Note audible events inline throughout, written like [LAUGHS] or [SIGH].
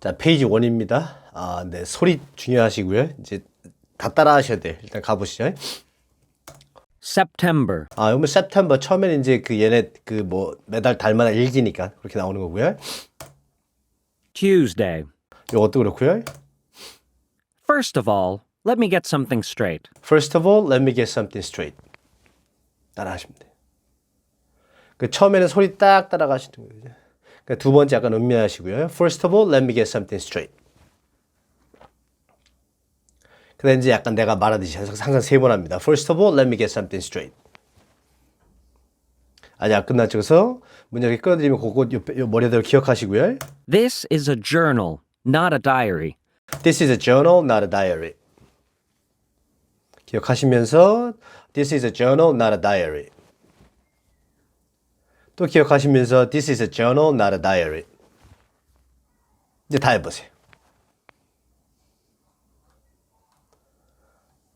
자, 페이지 1입니다. 아, 네, 소리 중요하시고요. 이제 다 따라 하셔야 돼요. 일단 가보시죠. September, 아, 여러분 September 처음에는 이제 그 얘네 그 뭐 매달 달마다 일기니까 그렇게 나오는 거고요. Tuesday. 요것도 그렇고요. First of all, let me get something straight. First of all, let me get something straight. 따라 하시면 돼요. 그 처음에는 소리 딱 따라가시는 거죠. 그두 번째 약간 음미하시고요. First of all, let me get something straight. 그다음 이제 약간 내가 말하듯이 항상 세 번 합니다. First of all, let me get something straight. 아직 안 끝났죠. 그래서 문제 이렇게 끌어들이면 그거 머리대로 기억하시고요. This is a journal, not a diary. This is a journal, not a diary. 기억하시면서 This is a journal, not a diary. 또 기억하시면서 This is a journal, not a diary. 이제 다 해보세요.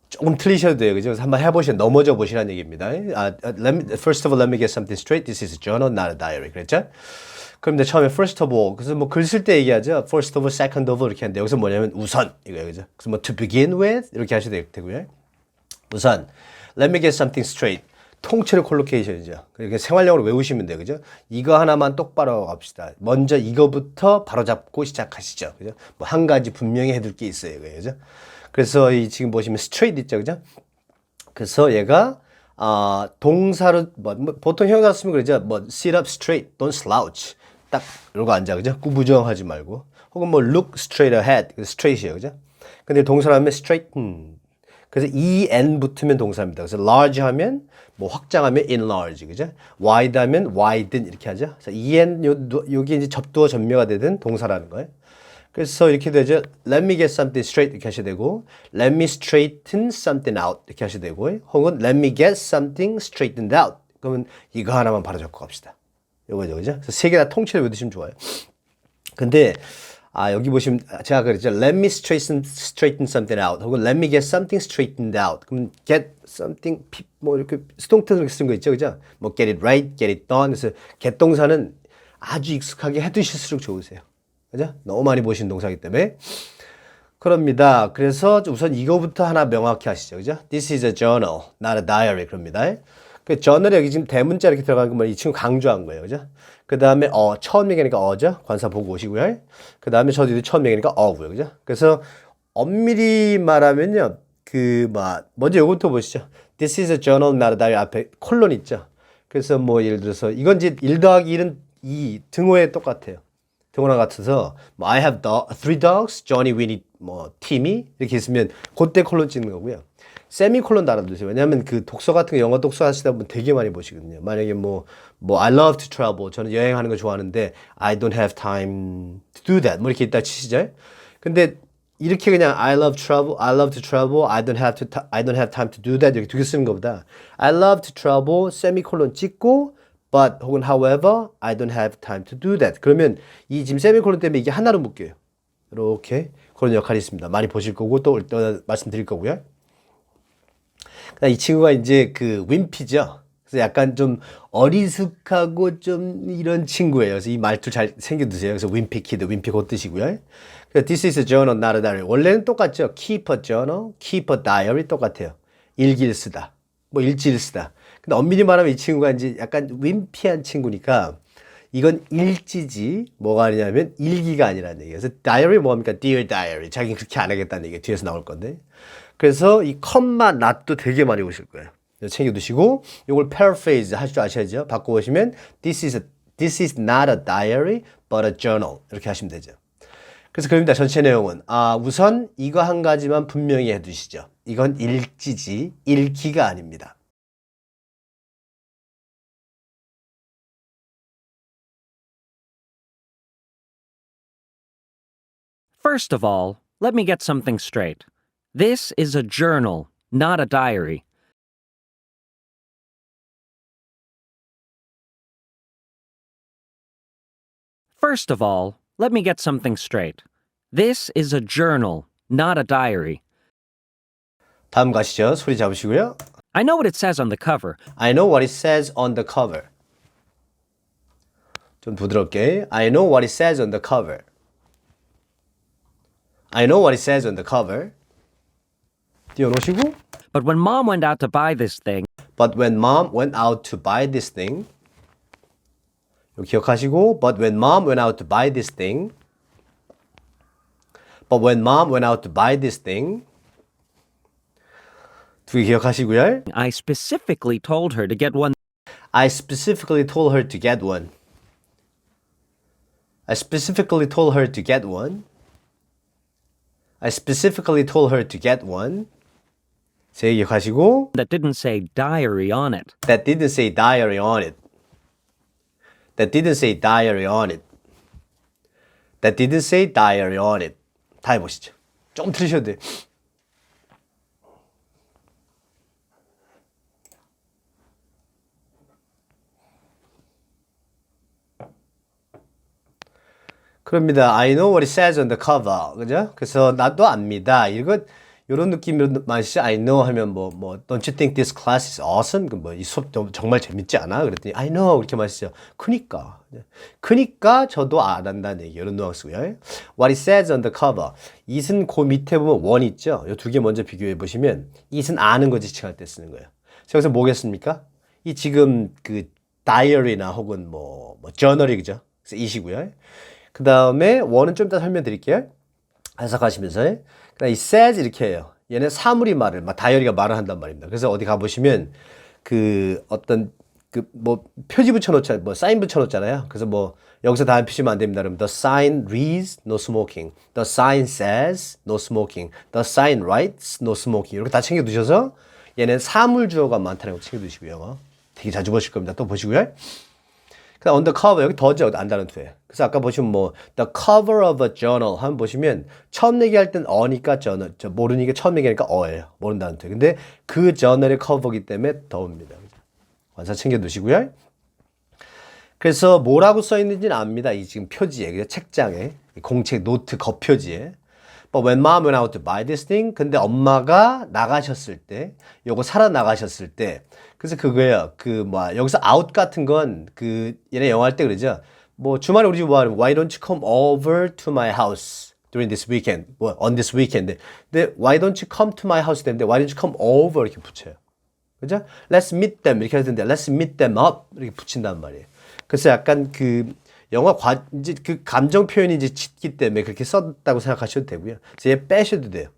조금 틀리셔도 돼요. 그죠? 한번 해보시면 넘어져 보시라는 얘기입니다. 아, let me, first of all, let me get something straight. This is a journal, not a diary. 그랬죠? 그럼 이제 처음에 first of all, 그래서 뭐 글 쓸 때 얘기하죠. first of all, second of all 이렇게 하는데 여기서 뭐냐면 우선 이거예요. 그죠? 그래서 뭐 to begin with 이렇게 하셔도 되고요. 우선 let me get something straight. 통째로 콜로케이션이죠. 그러니까 생활용으로 외우시면 돼요. 그죠? 이거 하나만 똑바로 갑시다. 먼저 이거부터 바로 잡고 시작하시죠. 그죠? 뭐 한 가지 분명히 해둘 게 있어요. 그죠? 그래서 이 지금 보시면 straight 있죠. 그죠? 그래서 얘가 아 동사로 뭐, 뭐 보통 형용사 쓰면 그러죠. 뭐 sit up straight, don't slouch. 딱 이러고 앉아. 그죠? 구부정하지 말고. 혹은 뭐 look straight ahead. straight이에요. 그죠? 근데 동사로 하면 straighten. 그래서 en 붙으면 동사입니다. 그래서 large 하면 뭐 확장하면 enlarge, 그죠? wide 하면 widen 이렇게 하죠. 그래서 en 요 여기 이제 접두어 전매가 되든 동사라는 거예요. 그래서 이렇게 되죠. Let me get something straight 이렇게 하셔야 되고, Let me straighten something out 이렇게 하셔야 되고, 혹은 Let me get something straightened out. 그러면 이거 하나만 바로 적고 갑시다. 요거죠, 그죠? 그래서 세 개 다 통째로 외우시면 좋아요. 근데 아 여기 보시면 제가 그랬죠. Let me straighten straighten something out. 혹은 Let me get something straightened out. 그럼 get something 뭐 이렇게 수동태로 이렇게 쓴 거 있죠, 그죠? 뭐 get it right, get it done. 그래서 get 동사는 아주 익숙하게 해두실수록 좋으세요. 그죠? 너무 많이 보신 동사이기 때문에. 그럽니다. 그래서 우선 이거부터 하나 명확히 하시죠. 그죠? This is a journal, not a diary. 그럽니다. 그 journal에 여기 지금 대문자 이렇게 들어가는 거이 친구 강조한 거예요. 그죠? 그 다음에 어, 처음 얘기니까 어죠? 관사 보고 오시고요. 그 다음에 저도 처음 얘기니까 어고요. 그죠? 그래서 엄밀히 말하면요. 그, 막, 먼저 요것부터 보시죠. This is a journal, not a diary. 앞에 콜론 있죠? 그래서 뭐 예를 들어서 이건 이제 1 더하기 1은 2 등호에 똑같아요. 등호랑 같아서 뭐 I have do- three dogs, Johnny, Winnie, 뭐 Timmy 이렇게 있으면 그때 콜론 찍는 거고요. 세미콜론 달아두세요. 왜냐하면 그 독서 같은 거 영어 독서 하시다 보면 되게 많이 보시거든요. 만약에 뭐, 뭐, I love to travel. 저는 여행하는 거 좋아하는데, I don't have time to do that. 뭐 이렇게 있다 치시죠. 근데 이렇게 그냥 I love travel, I love to travel, I don't have to, I don't have time to do that 이렇게 두 개 쓰는 것보다 I love to travel, 세미콜론 찍고, but 혹은 however, I don't have time to do that. 그러면 이 지금 세미콜론 때문에 이게 하나로 묶여요. 이렇게 그런 역할이 있습니다. 많이 보실 거고 또, 또 말씀드릴 거고요. 이 친구가 이제 그 윈피죠. 그래서 약간 좀 어리숙하고 좀 이런 친구예요. 그래서 이 말투 잘 챙겨두세요. 그래서 윈피 키드, 윈피 그 뜻이고요. 그래서 this is a journal, not a diary. 원래는 똑같죠. keep a journal, keep a diary 똑같아요. 일기를 쓰다. 뭐 일지를 쓰다. 근데 엄밀히 말하면 이 친구가 이제 약간 윈피한 친구니까 이건 일지지 뭐가 아니냐면 일기가 아니라는 얘기예요. 그래서 diary 뭐합니까? dear diary. 자기는 그렇게 안 하겠다는 얘기예요. 뒤에서 나올 건데. 그래서 이 컴마 not도 되게 많이 오실 거예요. 챙겨두시고 이걸 paraphrase 하실 줄 아셔야죠. 바꿔보시면 this is a, this is not a diary but a journal 이렇게 하시면 되죠. 그래서 그럽니다. 전체 내용은 아 우선 이거 한 가지만 분명히 해두시죠. 이건 일지지 일기가 아닙니다. First of all, let me get something straight. This is a journal, not a diary. First of all, let me get something straight. This is a journal, not a diary. 다음 가시죠. 소리 잡으시고요. I know what it says on the cover. I know what it says on the cover. 좀 부드럽게. I know what it says on the cover. I know what it says on the cover. 띄워놓으시고 But when mom went out to buy this thing, But when mom went out to buy this thing 이거 기억하시고 But when mom went out to buy this thing But when mom went out to buy this thing 두 개 기억하시고요. I specifically told her to get one I specifically told her to get one. I specifically told her to get one. I specifically told her to get one. 세개 기억하시고 that didn't say diary on it. that didn't say diary on it. That didn't say diary on it. That didn't say diary on it. 다 해보시죠. 좀 들으셔도 돼요. 그럽니다. I know what it says on the cover. 그죠? 그래서 나도 압니다. 이거 이런 느낌으로 마시 I know 하면 뭐뭐 Don't you think this class is awesome? 뭐이 수업 정말 재밌지 않아? 그랬더니 I know 이렇게 마시죠. 그니까. 그니까 저도 안 한다는 얘기 이런 뉘앙스고요. What it says on the cover. it은 그 밑에 보면 원 있죠. 이 두 개 먼저 비교해 보시면 it은 아는 거 지칭할 때 쓰는 거예요. 자, 여기서 뭐겠습니까? 이 지금 그 다이어리나 혹은 뭐, 뭐 저널이 그죠? 그래서 it이고요. 그 다음에 원은 좀 이따 설명드릴게요. 해석하시면서. 그 다음 이 says 이렇게 해요. 얘는 사물이 말을, 막 다이어리가 말을 한단 말입니다. 그래서 어디 가보시면 그 어떤 그 뭐 표지 붙여놓자, 뭐 사인 붙여놓잖아요. 그래서 뭐 여기서 다 표시면 안 됩니다. 그럼 the sign reads no smoking, the sign says no smoking, the sign writes no smoking 이렇게 다 챙겨 두셔서 얘는 사물 주어가 많다는 거 챙겨 두시고요. 영어 되게 자주 보실 겁니다. 또 보시고요. 그다음 on the cover 여기 더죠 안다는 투에. 그래서 아까 보시면 뭐 the cover of a journal 한번 보시면 처음 얘기할 땐 어니까 journal, 저 모르니까 처음 얘기하니까 어예요. 모른다는 투에. 근데 그 저널의 커버기 때문에 더웁니다. 완사 챙겨 두시고요. 그래서 뭐라고 써 있는지는 압니다. 이 지금 표지에? 책장에, 이 공책 노트 겉표지에. But when mom went out to buy this thing, 근데 엄마가 나가셨을 때, 요거 사러 나가셨을 때, 그래서 그거예요. 그, 뭐야, 여기서 out 같은 건, 그, 얘네 영어 할 때 그러죠. 뭐, 주말에 우리 집 뭐하는, why don't you come over to my house during this weekend? 뭐, on this weekend. 근데, why don't you come to my house? 되는데, why don't you come over? 이렇게 붙여요. 그죠? Let's meet them 이렇게 하는데 Let's meet them up 이렇게 붙인단 말이에요. 그래서 약간 그 영화 과 이제 그 감정 표현이 이제 짙기 때문에 그렇게 썼다고 생각하셔도 되고요. 그래서 얘 빼셔도 돼요.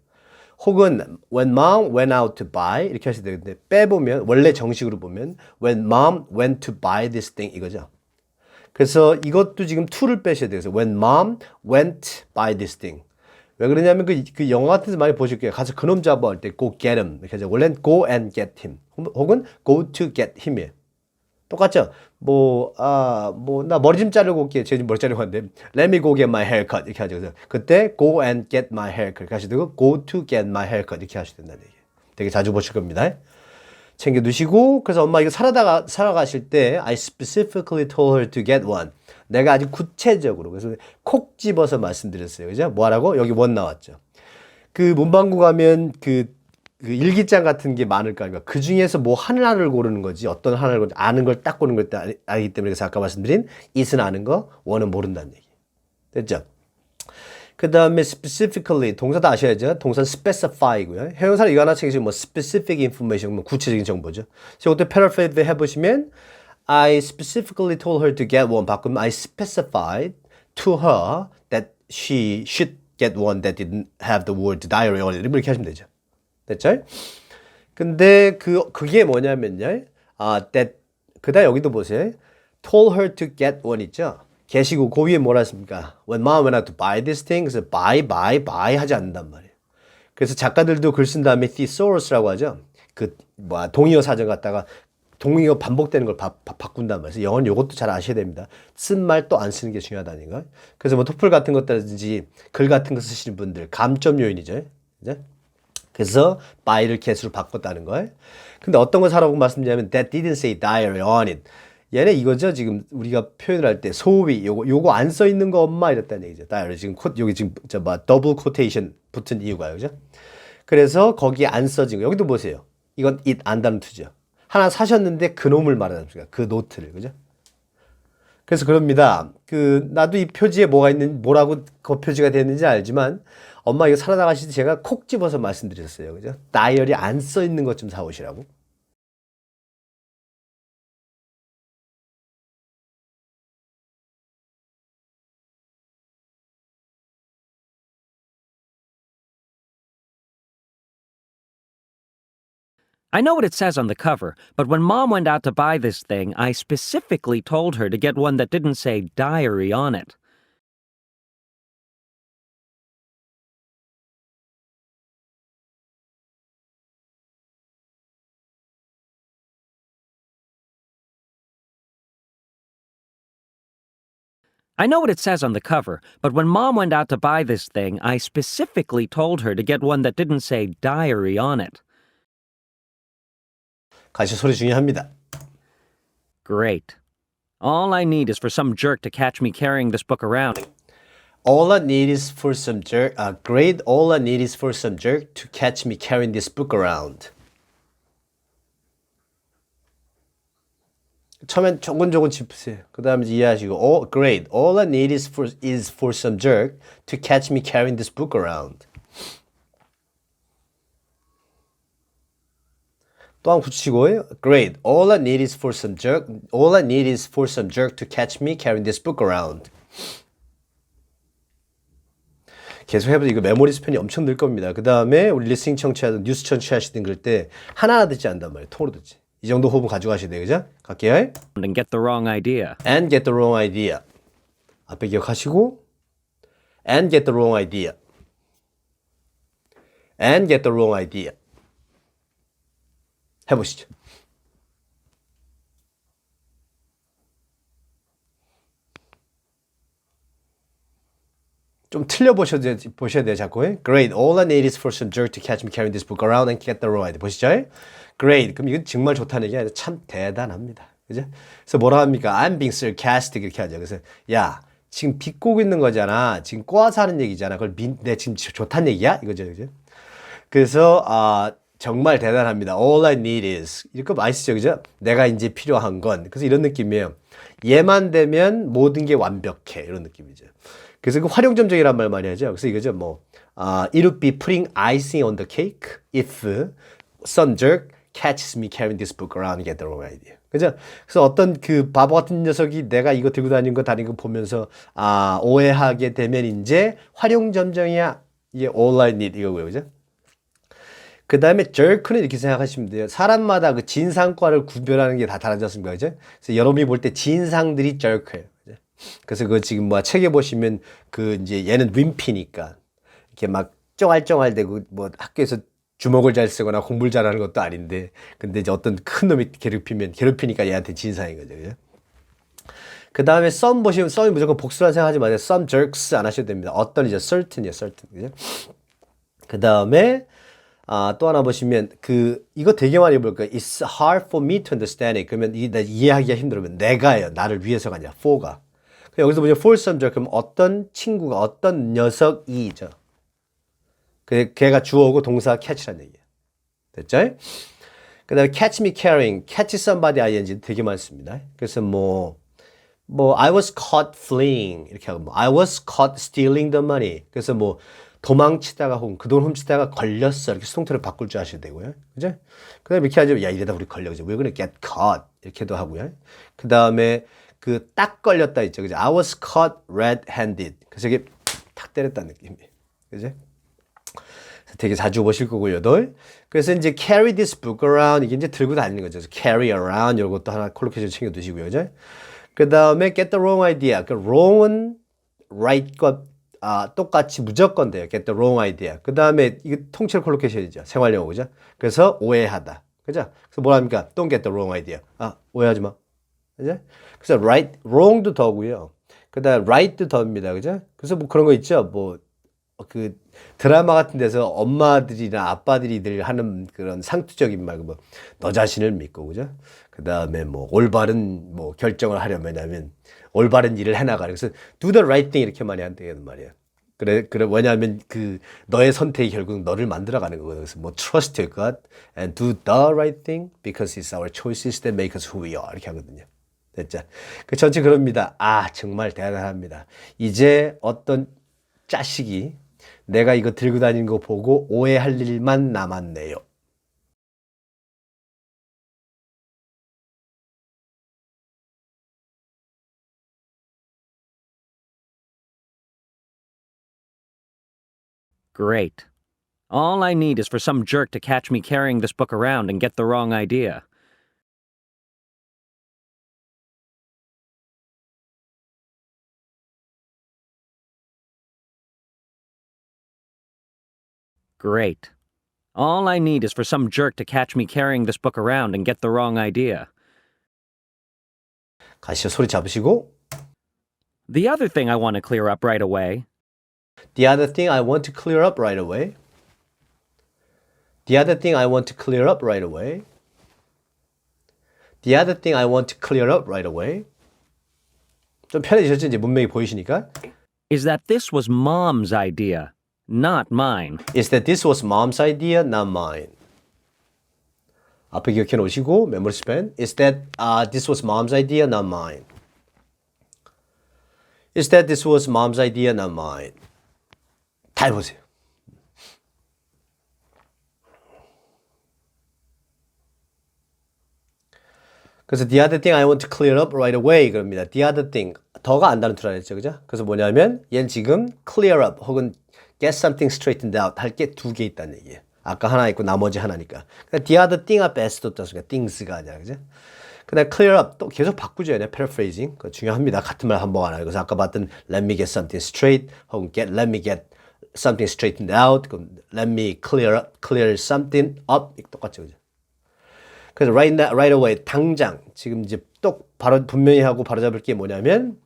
혹은 when mom went out to buy 이렇게 하셔도 되는데 빼보면 원래 정식으로 보면 when mom went to buy this thing 이거죠. 그래서 이것도 지금 to를 빼셔야 돼요. when mom went buy this thing. 왜 그러냐면 그, 그 영화 같은 데서 많이 보실 거예요. 가서 그놈 잡아 할 때 go get him. 이렇게 하죠. 원래는 go and get him. 혹은 go to get him이에요. 똑같죠? 뭐, 아, 뭐, 나 머리 좀 자르고 올게. 지금 머리 자르고 왔는데, let me go get my haircut. 이렇게 하죠. 그래서 그때 go and get my haircut. 이렇게 하시고, go to get my haircut. 이렇게 하셔야 된다는 얘기예요. 되게 자주 보실 겁니다. 챙겨 두시고, 그래서 엄마 이거 살아다가, 살아가실 때, I specifically told her to get one. 내가 아주 구체적으로, 그래서 콕 집어서 말씀드렸어요. 그죠? 뭐 하라고? 여기 원 나왔죠. 그 문방구 가면 그, 그 일기장 같은 게 많을 거 아닙니까? 그 중에서 뭐 하나를 고르는 거지, 어떤 하나를 고르 아는 걸 딱 고르는 걸 알- 알기 때문에 그래서 아까 말씀드린 it은 아는 거, 원은 모른다는 얘기. 됐죠? 그 다음에 specifically 동사도 아셔야죠. 동사는 specify고요. 형용사는 이거 하나 챙기시면 뭐 specific information, 뭐 구체적인 정보죠. 그래서 이것도 paraphrase 해보시면 I specifically told her to get one 바꾸면 I specified to her that she should get one that didn't have the word diary on it. 이렇게 하시면 되죠. 됐죠? 근데 그 그게 뭐냐면요. 아, that 그다음 여기도 보세요. told her to get one 있죠. 계시고 그 위에 뭐라 했습니까? When mom went out to buy this thing, 그래서 buy, buy, buy 하지 않는단 말이에요. 그래서 작가들도 글 쓴 다음에 thesaurus라고 하죠. 그 뭐야 동의어 사전 갖다가 동의어 반복되는 걸 바, 바, 꾼단 말이에요. 영어는 이것도 잘 아셔야 됩니다. 쓴 말 또 안 쓰는 게 중요하다는 거. 그래서 뭐 토플 같은 것들든지 글 같은 거 쓰시는 분들 감점 요인이죠. 그죠? 그래서 by를 get으로 바꿨다는 거예요. 근데 어떤 걸 사라고 말씀드리냐면 that didn't say diary on it. 얘네 이거죠. 지금 우리가 표현을 할 때 소위 요거 요거 안 써 있는 거 엄마 이랬다는 얘기죠. diary 지금 코 여기 지금 저뭐 더블 코테이션 붙은 이유가요. 그죠? 그래서 거기에 안 써진 거. 여기도 보세요. 이건 it 안다는 투죠. 하나 사셨는데 그 놈을 말하는 겁니다. 그 노트를. 그죠? 그래서 그럽니다. 그 나도 이 표지에 뭐가 있는 뭐라고 그 표지가 됐는지 알지만 엄마 이거 사러 나가실 때 제가 콕 집어서 말씀드렸어요. 그죠? 다이어리 안 써 있는 것 좀 사오시라고. I know what it says on the cover, but when mom went out to buy this thing, I specifically told her to get one that didn't say diary on it. I know what it says on the cover, but when mom went out to buy this thing, I specifically told her to get one that didn't say diary on it. 가시 소리 중요합니다. Great. All I need is for some jerk to catch me carrying this book around. All I need is for some jerk. Uh, great. All I need is for some jerk to catch me carrying this book around. 처음엔 조근조근 짚으세요. 그 다음에 이해하시고, oh, great. All I need is for, is for some jerk to catch me carrying this book around. 또한번 붙이고, great. All I need is for some jerk. All I need is for some jerk to catch me carrying this book around. 계속 해보세요. 이거 메모리 스펜이 엄청 늘 겁니다. 그 다음에 우리 리스닝 청취하든 뉴스 청취하시든 그럴 때 하나하나 듣지 않단 말이에요. 통으로 듣지. 이 정도 호흡은 가져가셔야 돼요. 그죠? 갈게요. and get the wrong idea. and get the wrong idea. 앞에 기억하시고 and get the wrong idea. and get the wrong idea. 해보시죠. 좀 틀려 보셔야 돼요, 자꾸. Great. All I need is for some jerk to catch me carrying this book around and get the idea. 보시죠? Great. 그럼 이건 정말 좋다는 얘기 아니라 참 대단합니다. 그죠? 그래서 뭐라 합니까? I'm being sarcastic 이렇게 하죠. 그래서 야, 지금 비꼬고 있는 거잖아. 지금 꼬아서 하는 얘기잖아. 그걸 민, 내 지금 좋다는 얘기야? 이거죠. 그죠? 그래서 아 정말 대단합니다. All I need is 이거 쓰죠, 그죠? 내가 이제 필요한 건 그래서 이런 느낌이에요. 얘만 되면 모든 게 완벽해 이런 느낌이죠. 그래서 그 활용점적이란 말 많이 하죠. 그래서 이거죠, 뭐 아, it would be putting icing on the cake if some jerk catches me carrying this book around and get the wrong idea. 그죠? 그래서 어떤 그 바보 같은 녀석이 내가 이거 들고 다니는 거 다니는 거 보면서 아 오해하게 되면 이제 활용점정이야. 이게 all I need 이거고요, 그죠? 그 다음에 jerk는 이렇게 생각하시면 돼요. 사람마다 그 진상과를 구별하는 게 다 다르지 않습니까? 그죠? 그래서 여러분이 볼 때 진상들이 jerk예요. 그래서 그 지금 뭐 책에 보시면 그 이제 얘는 윈피니까 이렇게 막 쫑알쫑알대고 뭐 학교에서 주먹을 잘 쓰거나 공부를 잘하는 것도 아닌데 근데 이제 어떤 큰 놈이 괴롭히면 괴롭히니까 얘한테 진상인 거죠. 그죠? 그 다음에 some 보시면 some이 무조건 복수라 생각하지 마세요. some jerks 안 하셔도 됩니다. 어떤 이제 certain이에요, certain. 그죠? 그 다음에 아, 또 하나 보시면 그 이거 되게 많이 볼 거예요. It's hard for me to understand it. 그러면 이나 이해하기가 힘들면 내가요. 나를 위해서가 아니라 for가. 그럼 여기서 some jerk 그럼 어떤 친구가 어떤 녀석이죠. 그 걔가 주어고 동사 catch란 얘기예요. 됐죠? 그 다음에 catch me carrying, catch somebody ing 되게 많습니다. 그래서 뭐, 뭐, I was caught fleeing. 이렇게 하고, 뭐, I was caught stealing the money. 그래서 뭐, 도망치다가 혹은 그 돈 훔치다가 걸렸어. 이렇게 수동태를 바꿀 줄 아셔야 되고요. 그죠? 그 다음에 이렇게 하죠. 야, 이러다 우리 걸려. 그죠? We're gonna get caught. 이렇게도 하고요. 그 다음에 그 딱 걸렸다 있죠. 그죠? I was caught red-handed. 그래서 이게 탁 때렸다는 느낌이에요. 그죠? 되게 자주 보실 거고요. 널. 그래서 이제 carry this book around 이게 이제 들고 다니는 거죠. carry around 이것도 하나 콜로케이션 챙겨 두시고요. 그죠? 그 다음에 get the wrong idea. 그 wrong은 right과 아, 똑같이 무조건 돼요. get the wrong idea. 그 다음에 이거 통째로 콜로케이션이죠. 생활용어 그죠? 그래서 오해하다. 그죠? 그래서 뭐라 합니까? don't get the wrong idea. 아, 오해하지 마. 그죠? 그래서 right, wrong도 더고요. 그 다음 right도 더입니다. 그죠? 그래서 뭐 그런 거 있죠. 뭐 그 드라마 같은 데서 엄마들이나 아빠들이 늘 하는 그런 상투적인 말, 뭐, 너 자신을 믿고, 그죠? 그 다음에 뭐, 올바른 뭐, 결정을 하려면, 하면, 올바른 일을 해나가는. 그래서, do the right thing 이렇게 많이 한다는 말이에요. 그래, 그래, 왜냐하면 그, 너의 선택이 결국 너를 만들어가는 거거든요. 그래서 뭐, trust your gut and do the right thing because it's our choices that make us who we are. 이렇게 하거든요. 됐죠? 그 전체 그럽니다. 아, 정말 대단합니다. 이제 어떤 짜식이 내가 이거 들고 다니는 거 보고 오해할 일만 남았네요. Great. All I need is for some jerk to catch me carrying this book around and get the wrong idea. Great. All I need is for some jerk to catch me carrying this book around and get the wrong idea. 가시죠. 소리 잡으시고. The other thing I want to clear up right away The other thing I want to clear up right away. The other thing I want to clear up right away. The other thing I want to clear up right away. 좀 편해지셨죠? 이제 문맥이 보이시니까. is that this was mom's idea, not mine. is that this was mom's idea, not mine. 앞에 기억해 놓으시고 메모리 스펜. is that uh, this was mom's idea, not mine. is that this was mom's idea, not mine. 다 해보세요. 그래서 the other thing I want to clear up right away 그럽니다. the other thing 더가 안다는 줄 알았죠, 그죠? 그래서 뭐냐면 얘는 지금 clear up 혹은 get something straightened out 할 게 두 개 있다는 얘기예요. 아까 하나 있고 나머지 하나니까. 그러니까 the other thing 앞에 s 뒀다니까 things가 아니라 그죠? 그다음 clear up 또 계속 바꾸죠, 얘네 paraphrasing 그 중요합니다. 같은 말 한 번 안 하고 그래서 아까 봤던 let me get something straight 혹은 get let me get something straightened out 그럼 let me clear up clear something up 똑같죠, 그죠? 그래서 right, now, right away 당장 지금 이제 또 바로 분명히 하고 바로 잡을 게 뭐냐면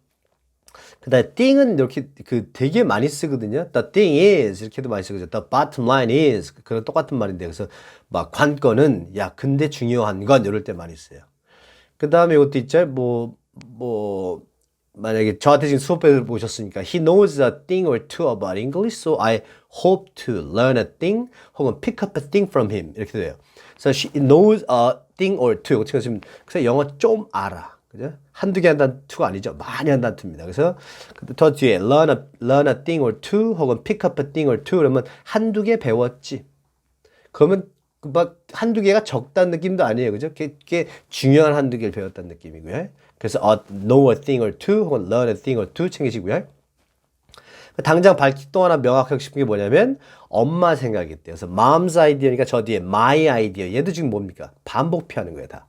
그다음에 thing은 이렇게 그 되게 많이 쓰거든요. The thing is 이렇게도 많이 쓰거든요. The bottom line is 그런 똑같은 말인데 그래서 막 관건은 야 근데 중요한 건 이럴 때 많이 써요. 그다음에 이것도 있죠. 뭐뭐 만약에 저한테 지금 수업을 보셨으니까 he knows a thing or two about English, so I hope to learn a thing 혹은 pick up a thing from him 이렇게 돼요. So she knows a thing or two. 지금 그래서 영어 좀 알아. 그죠? 한두 개 한다는 투가 아니죠. 많이 한다는 투입니다. 그래서 더 뒤에 learn a, learn a thing or two 혹은 pick up a thing or two 그러면 한두 개 배웠지. 그러면 막 한두 개가 적다는 느낌도 아니에요. 그죠? 그게, 중요한 한두 개를 배웠다는 느낌이고요. 그래서 uh, know a thing or two 혹은 learn a thing or two 챙기시고요. 당장 밝히 또 하나 명확하게 싶은 게 뭐냐면 엄마 생각이 있대요. 그래서 mom's idea니까 저 뒤에 my idea. 얘도 지금 뭡니까? 반복피하는 거예요, 다.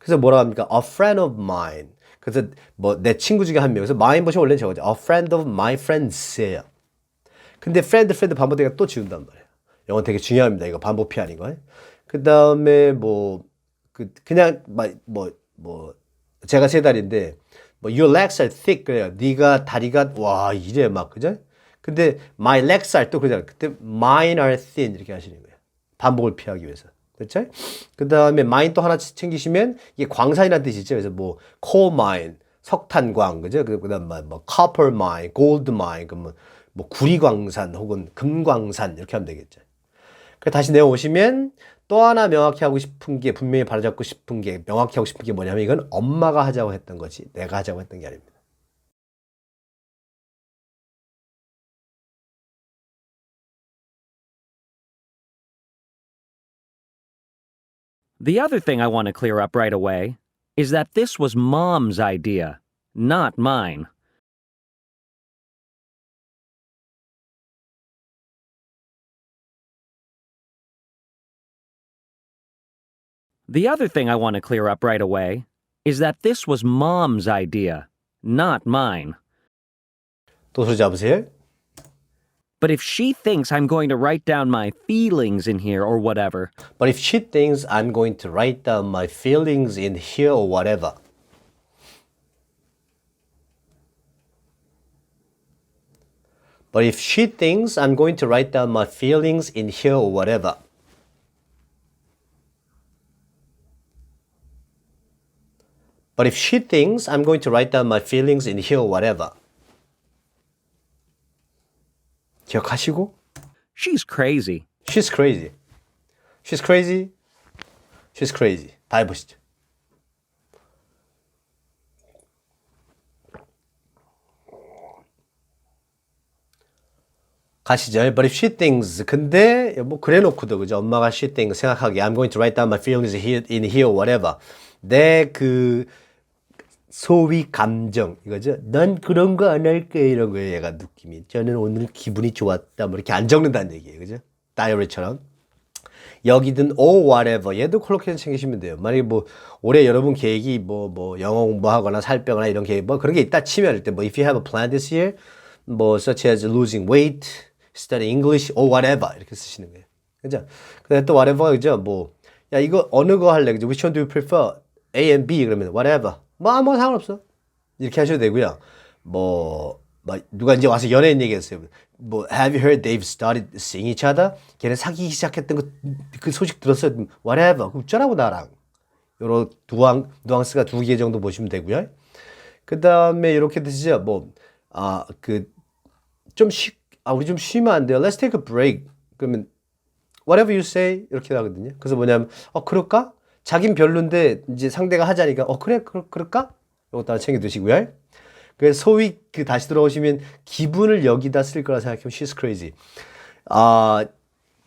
그래서 뭐라 합니까? A friend of mine. 그래서 뭐 내 친구 중에 한 명. 그래서 mine 보시면 원래 저거죠. A friend of my friends예요. 근데 friend, friend 반복되니까 또 지운단 말이에요. 영어 되게 중요합니다. 이거 반복 피하는 거. 그 다음에 뭐, 그, 그냥, 막, 뭐, 뭐, 제가 세 달인데, 뭐, your legs are thick. 그래요. 네가 다리가, 와, 이래 막, 그죠? 근데 my legs are 또 그러잖아요. 그때 mine are thin. 이렇게 하시는 거예요. 반복을 피하기 위해서. 그렇죠? 그 다음에 mine 또 하나 챙기시면, 이게 광산이라는 뜻이죠. 그래서 뭐, coal mine, 석탄광, 그죠? 그 다음 뭐, copper mine, gold mine, 그 뭐, 뭐, 구리광산 혹은 금광산 이렇게 하면 되겠죠. 그 다시 내어 오시면 또 하나 명확히 하고 싶은 게 분명히 바로잡고 싶은 게 명확히 하고 싶은 게 뭐냐면 이건 엄마가 하자고 했던 거지 내가 하자고 했던 게 아닙니다. The other thing I want to clear up right away is that this was mom's idea, not mine. The other thing I want to clear up right away is that this was mom's idea, not mine. 또 소리 잡으세요. But if she thinks I'm going to write down my feelings in here or whatever, But if she thinks I'm going to write down my feelings in here or whatever. But if she thinks I'm going to write down my feelings in here or whatever. But if she thinks I'm going to write down my feelings in here or whatever. 기억하시고 She's crazy. She's crazy. She's crazy. She's crazy. 다 해보시죠. 가시죠. But if she thinks 근데 뭐 그래놓고도 그죠. 엄마가 she thinks 생각하기 I'm going to write down my feelings here in here whatever. 내그 소위 감정 이거죠. 난 그런 거 안 할게 이런 거예요. 얘가 느낌이. 저는 오늘 기분이 좋았다. 뭐 이렇게 안 적는다는 얘기예요. 그죠? 다이어리처럼. 여기든 or whatever 얘도 콜로케이션 챙기시면 돼요. 만약에 뭐 올해 여러분 계획이 뭐뭐 영어 공부하거나 살 빼거나 이런 계획 뭐 그런 게 있다 치면 일단 뭐 if you have a plan this year 뭐 such as losing weight, study English or whatever 이렇게 쓰시는 거예요. 그죠? 근데 또 whatever가 그죠? 뭐 야 이거 어느 거 할래? 그죠? Which one do you prefer? A and B 그러면 whatever. 뭐 아무 상관없어. 이렇게 하셔도 되고요. 뭐, 막 누가 이제 와서 연예인 얘기했어요. 뭐 Have you heard they've started seeing each other? 걔네 사귀기 시작했던 거 그 소식 들었어요. Whatever. 어쩌라고 나랑. 요런 두앙 누앙스가 두 개 정도 보시면 되고요. 그 다음에 이렇게 드시죠. 뭐, 아, 그, 좀 쉬, 아, 우리 좀 쉬면 안 돼요. Let's take a break. 그러면, whatever you say. 이렇게 하거든요. 그래서 뭐냐면, 어, 그럴까? 자긴 별론데, 이제 상대가 하자니까, 어, 그래, 그럴, 그럴까? 이것도 하나 챙겨 두시고요. 그래서 소위 그 다시 돌아오시면 기분을 여기다 쓸 거라 생각하면 she's crazy. 아,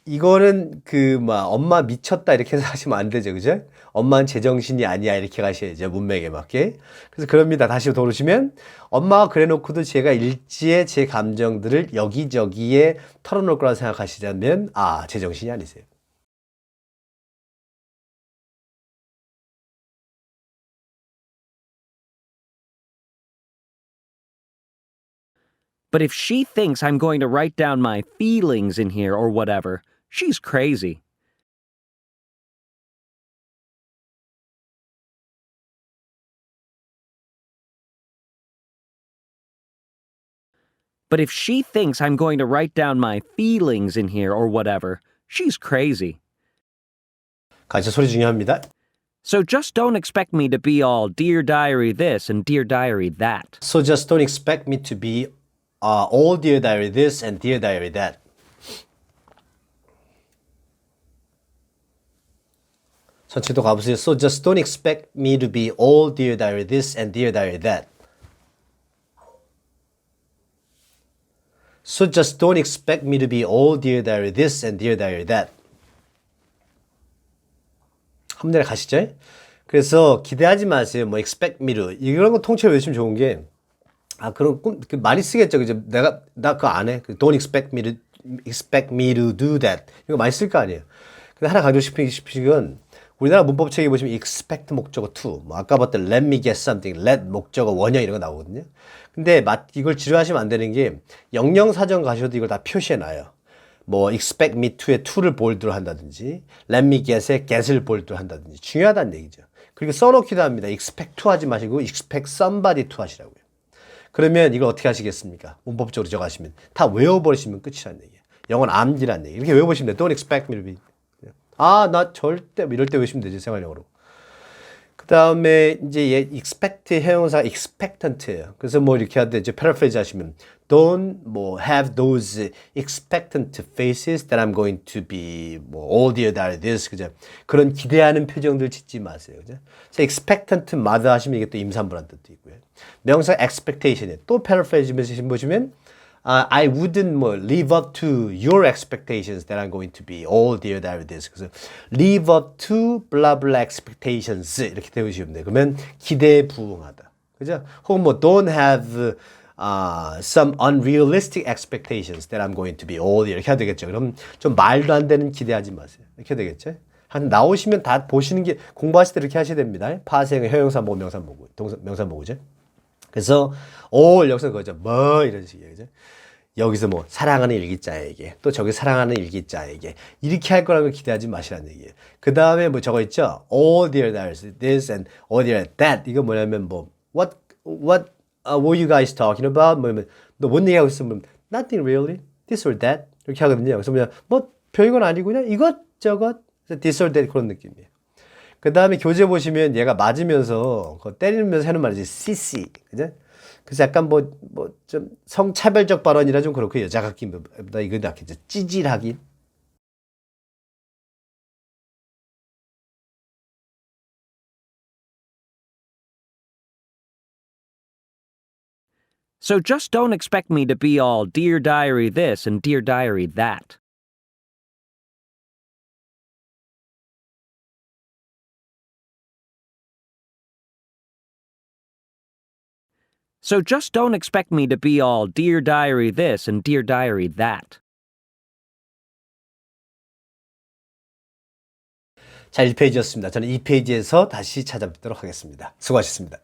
이거는 그 막 엄마 미쳤다 이렇게 [LAUGHS] 해서 하시면 안 되죠. 그죠? 엄마는 제정신이 아니야 이렇게 가셔야죠. 문맥에 맞게. 그래서 그럽니다. 다시 돌아오시면 엄마가 그래 놓고도 제가 일지에 제 감정들을 여기저기에 털어놓을 거라 생각하시자면 아, 제정신이 아니세요. But if she thinks I'm going to write down my feelings in here or whatever, she's crazy. But if she thinks I'm going to write down my feelings in here or whatever, she's crazy. 가죠. 소리 중요합니다. So just don't expect me to be all Dear Diary this and Dear Diary that. So just don't expect me to be uh, all dear diary this and dear diary that. So just don't expect me to be all dear diary this and dear diary that. So just don't expect me to be all dear diary this and dear diary that. 한 문제 가시죠. 그래서 기대하지 마세요. 뭐 expect me to 이런 거 통째로 외우시면 좋은 게 아, 그런 꿈, 그 많이 쓰겠죠. 그죠? 내가, 나 그거 안 해. 그 Don't expect me to, expect me to do that. 이거 많이 쓸 거 아니에요. 근데 하나 강조시키기 싶은 건, 우리나라 문법책에 보시면 expect 목적어 to, 뭐 아까 봤던 let me get something, let 목적어 원형 이런 거 나오거든요. 근데 맛, 이걸 지루하시면 안 되는 게, 영영사전 가셔도 이걸 다 표시해 놔요. 뭐 expect me to의 to를 볼드로 한다든지, let me get의 get을 볼드로 한다든지, 중요하다는 얘기죠. 그리고 써놓기도 합니다. expect to 하지 마시고, expect somebody to 하시라고요. 그러면 이걸 어떻게 하시겠습니까? 문법적으로 적어가시면 다 외워버리시면 끝이라는 얘기예요. 영어는 암기라는 얘기. 이렇게 외워보시면 돼요. Don't expect me to be. 아, 나 절대 뭐 이럴 때 외우시면 되죠. 생활용어로. 그 다음에 이제 얘 expect 형용사 expectant예요. 그래서 뭐 이렇게 하되 이제 paraphrase 하시면 don't 뭐 have those expectant faces that I'm going to be 뭐 all the other this 그죠? 그런 기대하는 표정들 짓지 마세요. 그죠? expectant 마다 하시면 이게 또 임산부란 뜻도 있고요. 명사 expectation에 또 paraphrase 보시면 uh, I wouldn't 뭐 live up to your expectations that I'm going to be all the other this. 그래서 live up to blah blah expectations 이렇게 되시면 돼요. 그러면 기대에 부응하다. 그죠? 혹은 뭐 don't have uh, some unrealistic expectations that I'm going to be all 이렇게 해야 되겠죠. 그럼 좀 말도 안 되는 기대하지 마세요. 이렇게 되겠죠. 한 나오시면 다 보시는 게 공부하실 때 이렇게 하셔야 됩니다. 파생, 형용사 보고 명사 보고 동사 명사 보고죠. 그래서 all 여기서 그거죠. 뭐 이런 식이에요. 그죠? 여기서 뭐 사랑하는 일기자에게 또 저기 사랑하는 일기자에게 이렇게 할 거라고 기대하지 마시라는 얘기예요. 그 다음에 뭐 저거 있죠. All their there's this and all their that 이거 뭐냐면 뭐 what what uh, were you guys talking about? 뭐냐면 너뭔 얘기하고 있어? 뭐 nothing really. This or that 이렇게 하거든요. 그래서 그냥 뭐 별건 아니고 그냥 이것 저것 this or that 그런 느낌이에요. 그 다음에 교재 보시면 얘가 맞으면서 그 때리면서 하는 말이지 CC 그죠? 그래서 약간 뭐 뭐 좀 성차별적 발언이라 좀 그렇고 여자 같기보다 이거 낫겠죠 찌질하긴 So just don't expect me to be all Dear Diary this and Dear Diary that. So just don't expect me to be all Dear Diary this and Dear Diary that. 자, 1페이지였습니다. 저는 2페이지에서 다시 찾아뵙도록 하겠습니다. 수고하셨습니다.